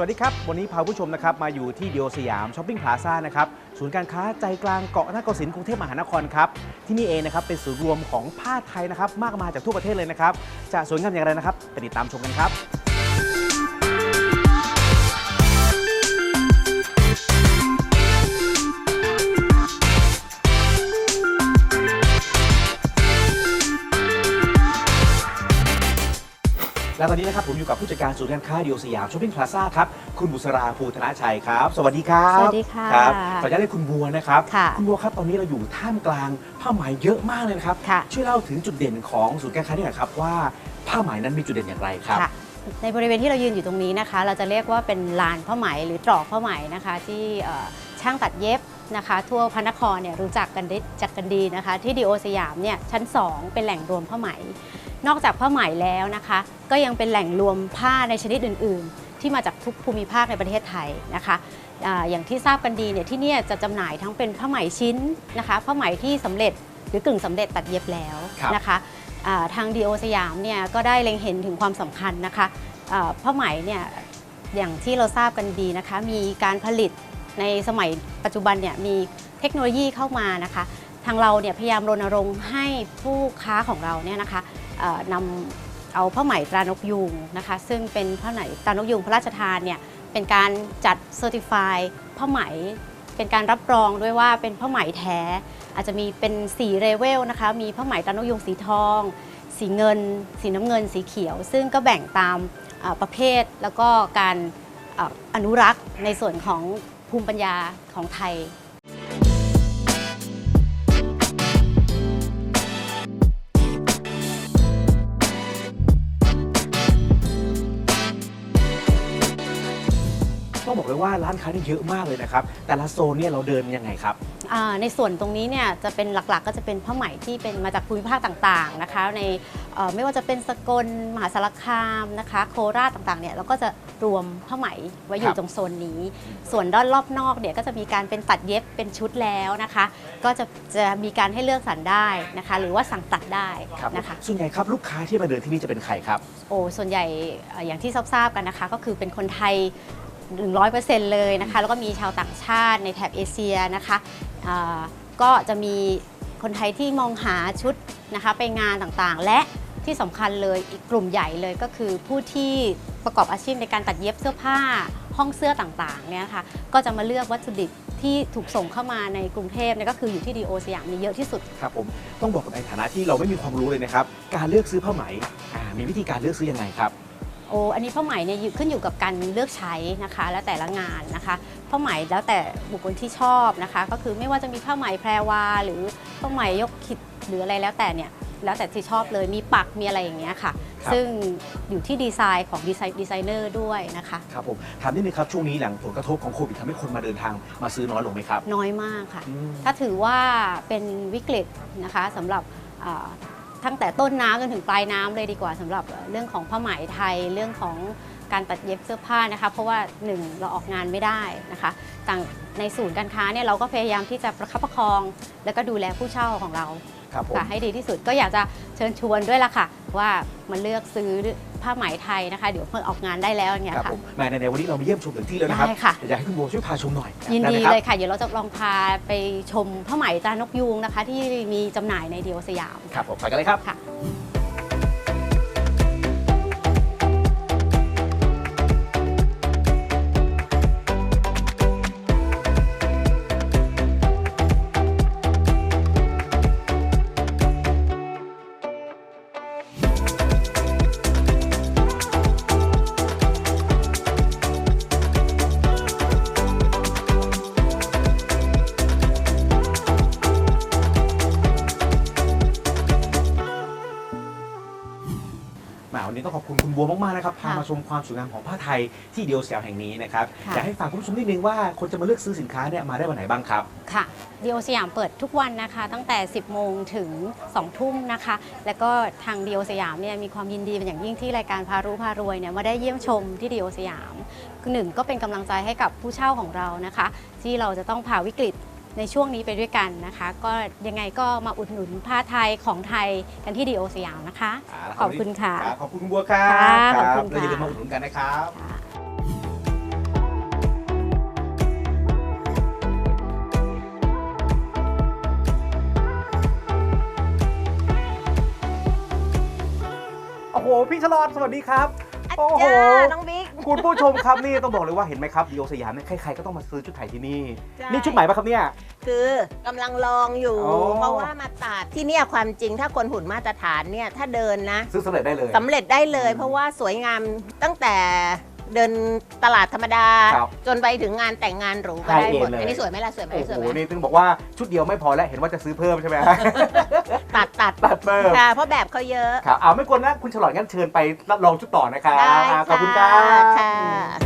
วัสดีครับ วันนี้พาผู้ชมนะครับมาอยู่ที่เดียวสยามช้อปปิ้งพลาซ่านะครับศูนย์การค้าใจกลางเกาะนครศรีกรุงเทพมหานครครับที่นี่เองนะครับเป็นศูนย์รวมของผ้าไทยนะครับมากมายจากทั่วประเทศเลยนะครับจะสวยงามอย่างไรนะครับไปติดตามชมกันครับ และตอนนี้นะครับผมอยู่กับผู้จัดการศูนย์การค้าเดียวสยามช้อปปิ้งพลาซ่าครับ คุณบุษราภูธนาชัยครับ สวัสดีครับสวัสดีค่ะครับขออนุญาตเรียกคุณบัวนะครับ ค่ะณบัวครับตอนนี้เราอยู่ท่ามกลางผ้าไหมเยอะมากเลยนะครับ ค่ะ ช่วยเล่าถึงจุดเด่นของศูนย์การค้านี่หน่อยครับว่าผ้าไหมนั้นมีจุดเด่นอย่างไรครับ ค่ะ ในบริเวณที่เรายืนอยู่ตรงนี้นะคะ เราจะเรียกว่าเป็นลานผ้าไหมหรือตรอกผ้าไหมนะคะ ที่เอ่อช่างตัดเย็บนะคะ ทั่วพระนครเนี่ยรู้จักกันได้จักกันดีนะคะ ที่ดีโอสยามเนี่ยชั้น 2 เป็นแหล่งรวมผ้าไหม นอกจากผ้าไหมแล้วนะคะ ก็ยังเป็นแหล่งรวมผ้าในชนิดอื่น ๆ ที่มาจากทุกภูมิภาคในประเทศไทยนะคะอย่างที่ทราบกันดีเนี่ยที่นี่จะจำหน่ายทั้งเป็นผ้าไหมชิ้นนะคะผ้าไหมที่สำเร็จหรือกึ่งสำเร็จตัดเย็บแล้วนะคะทางดีโอสยามเนี่ยก็ได้เล็งเห็นถึงความสำคัญนะคะผ้าไหมเนี่ยอย่างที่เราทราบกันดีนะคะ มีการผลิตในสมัยปัจจุบันเนี่ยมีเทคโนโลยีเข้ามานะคะ ทางเราเนี่ยพยายามรณรงค์ให้ผู้ค้าของเราเนี่ยนะคะ นำเอาผ้าไหมตรานกยูงนะคะซึ่งเป็นผ้าไหมตรานกยูงพระราชทานเนี่ยเป็นการจัดเซอร์ติฟายผ้าไหม เป็นการรับรองด้วยว่าเป็นผ้าไหมแท้ อาจจะมีเป็นสีเรเวลนะคะมีผ้าไหมตรานกยูงสีทอง สีเงิน สีน้ำเงิน สีเขียว ซึ่งก็แบ่งตามประเภทแล้วก็การอนุรักษ์ในส่วนของภูมิปัญญาของไทย ต้องบอกเลยว่าร้านค้านี่เยอะมากเลยนะครับ แต่ละโซนเนี่ยเราเดินยังไงครับ อ่าในส่วนตรงนี้เนี่ยจะเป็นหลักๆ ก็จะเป็นผ้าไหมที่เป็นมาจากภูมิภาคต่างๆนะคะในเอ่อไม่ว่าจะเป็นสกลมหาสารคามนะคะ โคราชต่างๆเนี่ยเราก็จะรวมผ้าไหมไว้อคยู่รับตรงโซนนี้ ส่วนด้านรอบนอกเนี่ยก็จะมีการเป็นตัดเย็บเป็นชุดแล้วนะคะ ก็จะจะมีการให้เลือกสรรได้นะคะ หรือว่าสั่งตัดได้ครับนะคะ ส่วนใหญ่ครับลูกค้าที่มาเดินที่นี่จะเป็นใครครับ โอ้ส่วนใหญ่เอ่ออย่างที่ทราบๆกันนะคะ ก็คือเป็นคนไทย 100%เลยนะคะ แล้วก็มีชาวต่างชาติในแถบเอเชียนะคะก็จะมีคนไทยที่มองหาชุดนะคะไปงานต่างๆ และที่สำคัญเลยอีกกลุ่มใหญ่เลยก็คือผู้ที่ประกอบอาชีพในการตัดเย็บเสื้อผ้าห้องเสื้อต่างๆเนี่ยค่ะก็จะมาเลือกวัตถุดิบที่ถูกส่งเข้ามาในกรุงเทพเนี่ยก็คืออยู่ที่ดีโอสยามมีเยอะที่สุดครับผมต้องบอกในฐานะที่เราไม่มีความรู้เลยนะครับ การเลือกซื้อผ้าไหมมีวิธีการเลือกซื้อยังไงครับ โอ้อันนี้ผ้าไหมเนี่ยอยู่ขึ้นอยู่กับการเลือกใช้นะคะ แล้วแต่ละงานนะคะผ้าไหมแล้วแต่บุคคลที่ชอบนะคะ ก็คือไม่ว่าจะมีผ้าไหมแพรวา หรือผ้าไหมยกขิดหรืออะไรแล้วแต่เนี่ยแล้วแต่ที่ชอบเลยมีปักมีอะไรอย่างเงี้ยค่ะครับซึ่งอยู่ที่ดีไซน์ของดีไซน์ดีไซเนอร์ด้วยนะคะครับผมถามนิดนึงครับช่วงนี้หลังผลกระทบของโควิดทำให้คนมาเดินทางมาซื้อน้อยลงไหมครับ น้อยมากค่ะอืมถ้าถือว่าเป็นวิกฤตนะคะสำหรับอ่า ตั้งแต่ต้นน้ำจนถึงปลายน้ำเลยดีกว่าสำหรับเรื่องของผ้าไหมไทยเรื่องของการตัดเย็บเสื้อผ้านะคะ เพราะว่าหนึ่งเราออกงานไม่ได้นะคะต่างในศูนย์การค้าเนี่ยเราก็พยายามที่จะประคับประคอง แล้วก็ดูแลผู้เช่าของเรา ครับผม ค่ะให้ดีที่สุดก็อยากจะเชิญชวนด้วยล่ะค่ะ ว่ามาเลือกซื้อผ้าไหมไทยนะคะ เดี๋ยวเพิ่งออกงานได้แล้วอย่างเงี้ยครับค่ะ ผมแหม่ในๆวันนี้เรามาเยี่ยมชมถึงที่แล้วนะครับได้ค่ะอยากให้คุณโบช่วยพาชมหน่อยยินไไหดีมครับเลยค่ะ เดี๋ยวเราจะลองพาไปชมผ้าไหมตรานกยูงนะคะ ที่มีจำหน่ายในเดียวสยามครับผมไปกันเลยครับ ค่ะ แหมวันนี้ต้องขอบคุณคุณบัวมากๆนะครับพาค่ะมาชมความสวยงามของผ้าไทยที่เดียวสยามแห่งนี้นะครับค่ะ อยากให้ฝากคุณผู้ชมนิดนึงว่าคนจะมาเลือกซื้อสินค้าเนี่ยมาได้วันไหนบ้างครับ ค่ะเดียวสยามเปิดทุกวันนะคะ ตั้งแต่ 10 โมงถึง 2 ทุ่มนะคะ แล้วก็ทางเดียวสยามเนี่ยมีความยินดีเป็นอย่างยิ่งที่รายการพารู้พารวยเนี่ยมาได้เยี่ยมชมที่เดียวสยามหนึ่งก็เป็นกำลังใจให้กับผู้เช่าของเรานะคะ ที่เราจะต้องผ่าวิกฤต ในช่วงนี้ไปด้วยกันนะคะ ก็ยังไงก็มาอุดหนุนผ้าไทยของไทยกันที่ดีโอสยามนะคะ ขอบคุณค่ะ ขอบคุณบัวค่ะบขอบคุณค่ะอย่าลืมมาอุดหนุนกันนะครับโอ้โหพี่ฉลอดสวัสดีครับ โอ้โห น้องบี คุณผู้ชมครับนี่ต้องบอกเลยว่าเห็นไหมครับดีโอสยามเนี่ยใครๆก็ต้องมาซื้อชุดไทยที่นี่ ใช่ นี่ชุดใหม่ปะครับเนี่ย คือกำลังลองอยู่ อ๋อ เพราะว่ามาตัดที่เนี่ยความจริงถ้าคนหุ่นมาตรฐานเนี่ยถ้าเดินนะซื้อสำเร็จได้เลย สำเร็จได้เลยอืมเพราะว่าสวยงามตั้งแต่ เดินตลาดธรรมดา ครับจนไปถึงงานแต่งงานหรูก็ได้หมด High end เลย อันนี้สวยไหมล่ะสวยไหมโอ้สวยโห ไหมนี่ต้องบอกว่าชุดเดียวไม่พอแล้ว เห็นว่าจะซื้อเพิ่มใช่ไหม ตัดตัดตัดเพิ่มค่ะเพราะแบบเขาเยอะ ครับเอาไม่กวนนะ คุณฉลอดงั้นเชิญไปรับรองชุดต่อนะครับได้อ่าขอบคุณครัค่ะบ ค่ะ